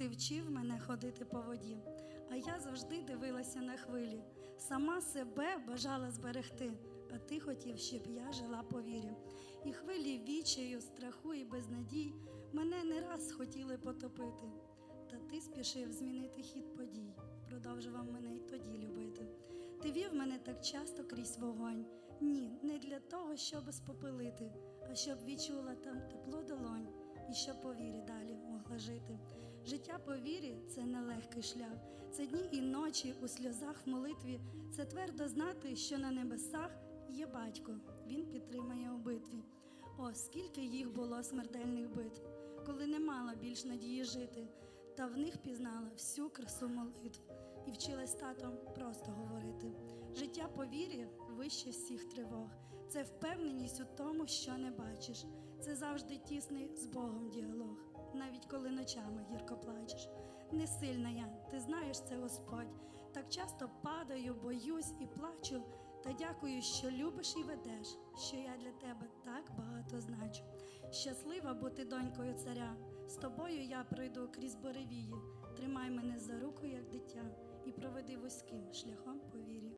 Ти вчив мене ходити по воді, а я завжди дивилася на хвилі. Сама себе бажала зберегти, а ти хотів, щоб я жила по вірі. І хвилі вічею, страху і безнадій мене не раз хотіли потопити. Та ти спішив змінити хід подій, продовжував мене й тоді любити. Ти вів мене так часто крізь вогонь. Ні, не для того, щоб спопилити, а щоб відчула там тепло долонь і щоб по вірі далі могла жити. Життя по вірі це нелегкий шлях, це дні і ночі у сльозах в молитві. Це твердо знати, що на небесах є батько, він підтримає у битві. О, скільки їх було смертельних битв, коли не мала більш надії жити, та в них пізнала всю красу молитв і вчилась татом просто говорити. Життя по вірі вище всіх тривог. Це впевненість у тому, що не бачиш. Це завжди тісний з Богом діалог, навіть коли ночами. Не сильна я, ти знаєш це, Господь. Так часто падаю, боюсь і плачу. Та дякую, що любиш і ведеш, що я для тебе так багато значу. Щаслива бути донькою царя. З тобою я пройду крізь буревії. Тримай мене за руку, як дитя, і проведи вузьким шляхом по вірі.